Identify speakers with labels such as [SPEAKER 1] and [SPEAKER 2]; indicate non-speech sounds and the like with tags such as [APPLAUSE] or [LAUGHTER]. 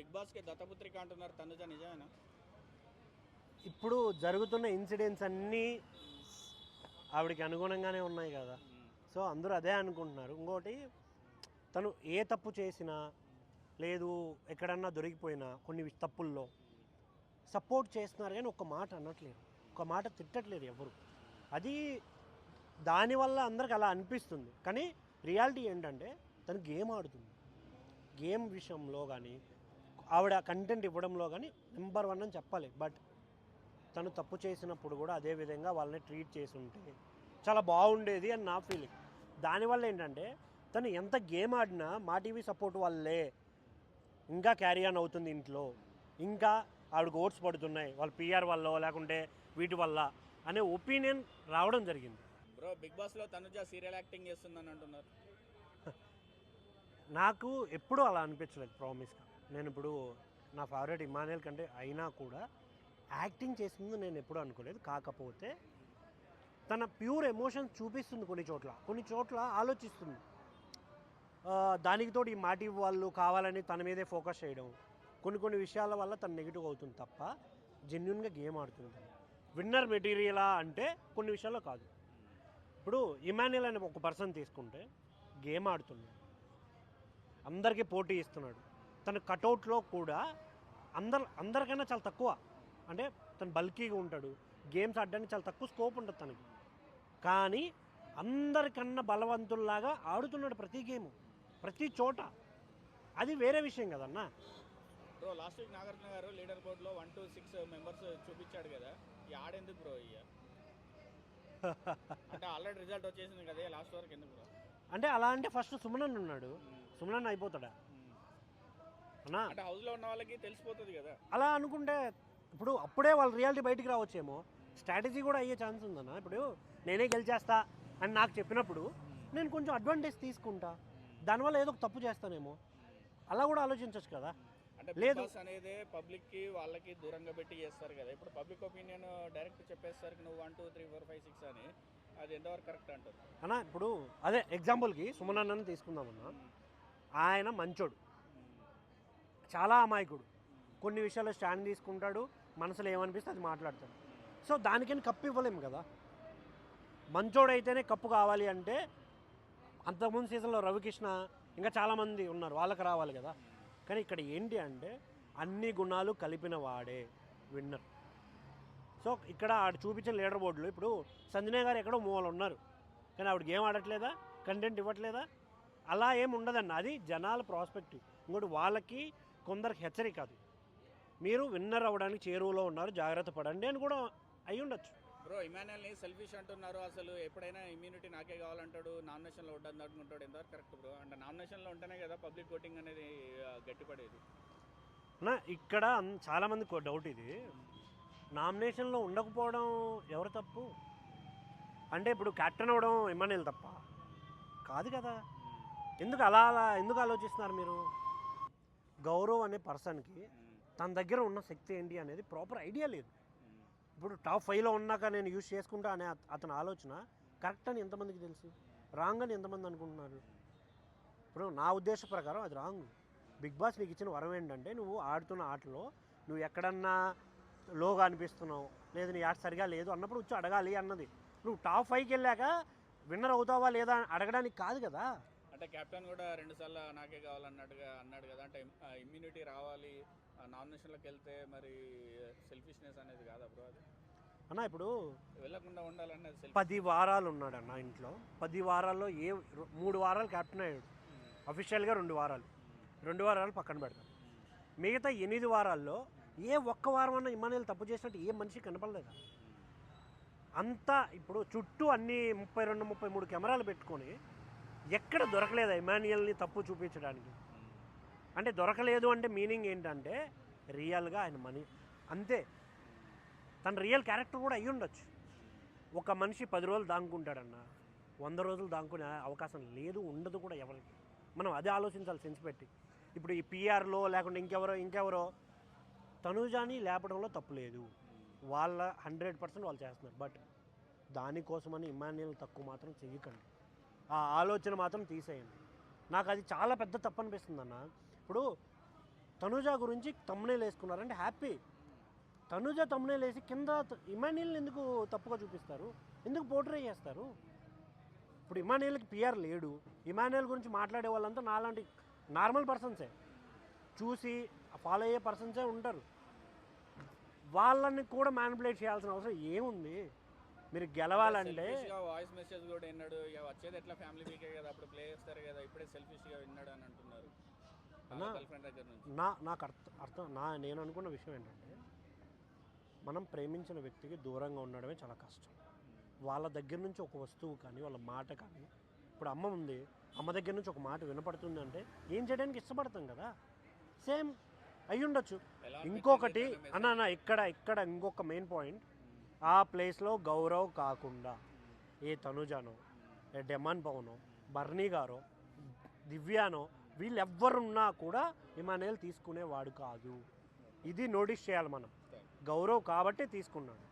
[SPEAKER 1] Big బాస్కి దత్తపుత్రిక అంటున్నారు. తనుజ నిజమేనా?
[SPEAKER 2] ఇప్పుడు జరుగుతున్న ఇన్సిడెంట్స్ అన్నీ ఆవిడకి అనుగుణంగానే ఉన్నాయి కదా. సో అందరూ అదే అనుకుంటున్నారు. ఇంకోటి తను ఏ తప్పు చేసినా లేదు ఎక్కడన్నా దొరికిపోయినా కొన్ని తప్పుల్లో సపోర్ట్ చేస్తున్నారు కానీ ఒక మాట అనట్లేదు. ఒక మాట తిట్టట్లేదు ఎవరు. అది దానివల్ల అందరికి అలా అనిపిస్తుంది. కానీ రియాలిటీ ఏంటంటే తను గేమ్ ఆడుతుంది. గేమ్ విషయంలో కానీ ఆవిడ కంటెంట్ ఇవ్వడంలో కానీ నెంబర్ వన్ అని చెప్పాలి. బట్ తను తప్పు చేసినప్పుడు కూడా అదే విధంగా వాళ్ళని ట్రీట్ చేసి ఉంటే చాలా బాగుండేది అని నా ఫీలింగ్ దానివల్ల ఏంటంటే తను ఎంత గేమ్ ఆడినా మా టీవీ సపోర్ట్ వల్లే ఇంకా క్యారీ ఆన్ అవుతుంది ఇంట్లో. ఇంకా ఆవిడకి ఓట్స్ పడుతున్నాయి. వాళ్ళ పిఆర్ వల్ల లేకుంటే వీటి వల్ల అనే ఒపీనియన్ రావడం జరిగింది.
[SPEAKER 1] బ్రో బిగ్ బాస్లో తనుజ సీరియల్ యాక్టింగ్ చేస్తుందని అంటున్నారు. [LAUGHS]
[SPEAKER 2] నాకు ఎప్పుడూ అలా అనిపించలేదు ప్రామిస్గా నేను ఇప్పుడు నా ఫేవరెట్ ఇమానుయల్ కంటే అయినా కూడా యాక్టింగ్ చేసింది నేను ఎప్పుడూ అనుకోలేదు. కాకపోతే తన ప్యూర్ ఎమోషన్స్ చూపిస్తుంది కొన్ని చోట్ల. కొన్ని చోట్ల ఆలోచిస్తుంది. దానికి తోడు ఈ మాటి వాళ్ళు కావాలని తన మీదే ఫోకస్ చేయడం. కొన్ని కొన్ని విషయాల వల్ల తను నెగిటివ్ అవుతుంది తప్ప జెన్యున్గా గేమ్ ఆడుతుంది విన్నర్ మెటీరియలా అంటే కొన్ని విషయాల్లో కాదు. ఇప్పుడు ఇమాన్యుల్ అనే ఒక పర్సన్ తీసుకుంటే గేమ్ ఆడుతున్నాడు. అందరికీ పోటీ ఇస్తున్నాడు. తన కటౌట్లో కూడా అందరు అందరికైనా చాలా తక్కువ. అంటే తను బల్కీగా ఉంటాడు. గేమ్స్ ఆడడానికి చాలా తక్కువ స్కోప్ ఉంటుంది తనకి. కానీ అందరికన్నా బలవంతుల్లాగా ఆడుతున్నాడు ప్రతి గేము. ప్రతి చోట. అది వేరే విషయం కదన్నా.
[SPEAKER 1] బ్రో లాస్ట్ వీక్ నాగార్జున గారు లీడర్ బోర్డులో వన్ టు సిక్స్ మెంబర్స్ చూపించాడు కదా. ఈ ఆడెందుకు బ్రో ఇయ్య? [LAUGHS] అంటే ఆల్రెడీ రిజల్ట్ వచ్చేసింది కదా లాస్ట్ వరకు ఎందుకు బ్రో?
[SPEAKER 2] అంటే అలా అంటే ఫస్ట్ సుమనన్ ఉన్నాడు. సుమనన్ అయిపోతాడా? అన్నా
[SPEAKER 1] అంటే హౌస్లో ఉన్న వాళ్ళకి తెలిసిపోతుంది కదా.
[SPEAKER 2] అలా అనుకుంటే ఇప్పుడు అప్పుడే వాళ్ళ రియాలిటీ బయటికి రావచ్చేమో. స్ట్రాటజీ కూడా అయ్యే ఛాన్స్ ఉందన్న? ఇప్పుడు నేనే గెలిచేస్తా అని నాకు చెప్పినప్పుడు నేను కొంచెం అడ్వాంటేజ్ తీసుకుంటా. దానివల్ల ఏదో ఒక తప్పు చేస్తానేమో. అలా కూడా ఆలోచించవచ్చు కదా. లేదు.
[SPEAKER 1] అనేది పబ్లిక్కి వాళ్ళకి దూరంగా పెట్టి చేస్తారు కదా. ఇప్పుడు పబ్లిక్ ఒపీనియన్ డైరెక్ట్ చెప్పేస్తారు నువ్వు one two three four five six అని అది ఎంతవరకు కరెక్ట్ అంటారు?
[SPEAKER 2] అన్న ఇప్పుడు అదే ఎగ్జాంపుల్కి సుమనన్నని తీసుకుందామన్నా. ఆయన మంచోడు. చాలా అమాయకుడు. కొన్ని విషయాల్లో స్టాండ్ తీసుకుంటాడు మనసులో ఏమనిపిస్తే అది మాట్లాడతాడు. సో దానికని కప్పు ఇవ్వలేము కదా. మంచోడైతేనే కప్పు కావాలి అంటే అంతకుముందు సీజన్లో రవికృష్ణ ఇంకా చాలామంది ఉన్నారు వాళ్ళకి రావాలి కదా. కానీ ఇక్కడ ఏంటి అంటే అన్ని గుణాలు కలిపిన వాడే విన్నర్. సో ఇక్కడ ఆడు చూపించిన లీడర్ బోర్డులు ఇప్పుడు సంజనయ్య గారు ఎక్కడో మూవలు ఉన్నారు. కానీ ఆవిడ గేమ్ ఆడట్లేదా? కంటెంట్ ఇవ్వట్లేదా? అలా ఏం ఉండదన్న. అది జనాల ప్రాస్పెక్టివ్. ఇంకోటి వాళ్ళకి కొందరికి హెచ్చరిక అది. మీరు విన్నర్ అవ్వడానికి చేరువలో ఉన్నారు జాగ్రత్త పడండి అని కూడా అయి ఉండొచ్చు.
[SPEAKER 1] బ్రో ఇమాన్యుయల్ని సెల్ఫిష్ అంటున్నారు అసలు. ఎప్పుడైనా ఇమ్యూనిటీ నాకే కావాలంటాడు నామినేషన్లో ఉండదు అనుకుంటాడు ఎంతవరకు కరెక్ట్ బ్రో. అంటే నామినేషన్లో ఉంటేనే కదా పబ్లిక్ ఓటింగ్ అనేది గట్టిపడేది.
[SPEAKER 2] నా ఇక్కడ చాలామందికి డౌట్ ఇది. నామినేషన్లో ఉండకపోవడం ఎవరు తప్పు? అంటే ఇప్పుడు కెప్టెన్ అవ్వడం ఇమ్మనేది తప్ప? కాదు కదా. ఎందుకు అలా అలా ఎందుకు ఆలోచిస్తున్నారు మీరు? గౌరవ్ అనే పర్సన్కి తన దగ్గర ఉన్న శక్తి ఏంటి అనేది ప్రాపర్ ఐడియా లేదు. ఇప్పుడు టాప్ ఫైవ్లో ఉన్నాక నేను యూజ్ చేసుకుంటా అనే అతని ఆలోచన కరెక్ట్ అని ఎంతమందికి తెలుసు? రాంగ్ అని ఎంతమంది అనుకుంటున్నారు? ఇప్పుడు నా ఉద్దేశ ప్రకారం అది రాంగ్. బిగ్ బాస్ నీకు ఇచ్చిన వరం ఏంటంటే నువ్వు ఆడుతున్న ఆటలో నువ్వు ఎక్కడన్నా లోగా అనిపిస్తున్నావు లేదు నీ ఆట సరిగా లేదు అన్నప్పుడు వచ్చి అడగాలి అన్నది. నువ్వు టాప్ ఫైవ్కి వెళ్ళాక విన్నర్ అవుతావా లేదా అని అడగడానికి కాదు కదా.
[SPEAKER 1] అంటే కెప్టెన్ కూడా రెండు సార్లు నాకే కావాలన్నట్టుగా అన్నాడు కదా. అంటే ఇమ్యూనిటీ రావాలి నామినేషన్లోకి వెళ్తే మరి సెల్ఫిష్నెస్ అనేది కాదా బ్రో అది?
[SPEAKER 2] అన్న ఇప్పుడు
[SPEAKER 1] వెళ్ళకుండా ఉండాలనేది సెల్ఫ్
[SPEAKER 2] పది వారాలు ఉన్నాడు అన్న ఇంట్లో. పది వారాల్లో ఏ మూడు వారాలు కెప్టెన్ అయ్యాడు. అఫీషియల్గా రెండు వారాలు. రెండు వారాలు పక్కన పెడతాం. మిగతా ఎనిమిది వారాల్లో ఏ ఒక్క వారం అన్న ఇమానుయల్ తప్పు చేసినట్టు ఏ మనిషి కనపడలేదా? అంతా ఇప్పుడు చుట్టూ అన్ని ముప్పై రెండు ముప్పై మూడు కెమెరాలు పెట్టుకొని ఎక్కడ దొరకలేదు ఇమాన్యుయల్ని తప్పు చూపించడానికి. అంటే దొరకలేదు అంటే మీనింగ్ ఏంటంటే రియల్గా ఆయన మనీ అంతే. తన రియల్ క్యారెక్టర్ కూడా అయ్యి ఉండొచ్చు ఒక మనిషి పది రోజులు దాంకుంటాడన్న వంద రోజులు దాంకునే అవకాశం లేదు ఉండదు కూడా ఎవరికి. మనం అదే ఆలోచించాలి సెన్స్ పెట్టి. ఇప్పుడు ఈ పిఆర్లో లేకుంటే ఇంకెవరో ఇంకెవరో తనుజాని లేపడంలో తప్పు లేదు. వాళ్ళ హండ్రెడ్ పర్సెంట్ వాళ్ళు చేస్తున్నారు. బట్ దానికోసమని ఇమాన్యుయల్ తక్కువ మాత్రం చెయ్యకండి. ఆ ఆలోచన మాత్రం తీసేయండి. నాకు అది చాలా పెద్ద తప్పు అనిపిస్తుంది అన్న ఇప్పుడు తనుజ గురించి తమ్నేల్ వేసుకున్నారంటే హ్యాపీ తనుజ తమ్నేల్ వేసి కింద ఇమానీల్ని ఎందుకు తప్పుగా చూపిస్తారు? ఎందుకు పోర్ట్రే చేస్తారు? ఇప్పుడు ఇమానియల్కి పిఆర్ లేడు. ఇమానుయల్ గురించి మాట్లాడే వాళ్ళంతా నాలాంటి నార్మల్ పర్సన్సే చూసి ఫాలో అయ్యే పర్సన్సే ఉంటారు. వాళ్ళని కూడా మ్యానిపులేట్ చేయాల్సిన అవసరం ఏముంది? మీరు గెలవాలంటే
[SPEAKER 1] వాయిస్ మెసేజ్ కూడా విన్నాడు. ఇక వచ్చేది ఎట్లా? ఫ్యామిలీ వీకే కదా అప్పుడు ప్లే చేస్తారు కదా ఇప్పుడే సెల్ఫిష్గా విన్నాడు అని అంటున్నారు.
[SPEAKER 2] నా నాకు అర్థం అర్థం నా నేను అనుకున్న విషయం ఏంటంటే మనం ప్రేమించిన వ్యక్తికి దూరంగా ఉండడమే చాలా కష్టం. వాళ్ళ దగ్గర నుంచి ఒక వస్తువు కానీ వాళ్ళ మాట కానీ ఇప్పుడు అమ్మ ఉంది అమ్మ దగ్గర నుంచి ఒక మాట వినపడుతుంది అంటే ఏం చేయడానికి ఇష్టపడతాం కదా? సేమ్ అయి ఉండొచ్చు
[SPEAKER 1] ఎలా
[SPEAKER 2] ఇంకొకటి అన్న ఇక్కడ ఇక్కడ ఇంకొక మెయిన్ పాయింట్ ఆ ప్లేస్లో గౌరవ్ కాకుండా ఏ తనుజానో ఏ డెమాన్ పవనో బర్నీ గారో దివ్యానో వీళ్ళు ఎవ్వరున్నా కూడా ఇమానేల్ తీసుకునేవాడు కాదు. ఇది నోటీస్ చేయాలి మనం. గౌరవ్ కాబట్టి తీసుకున్నాడు.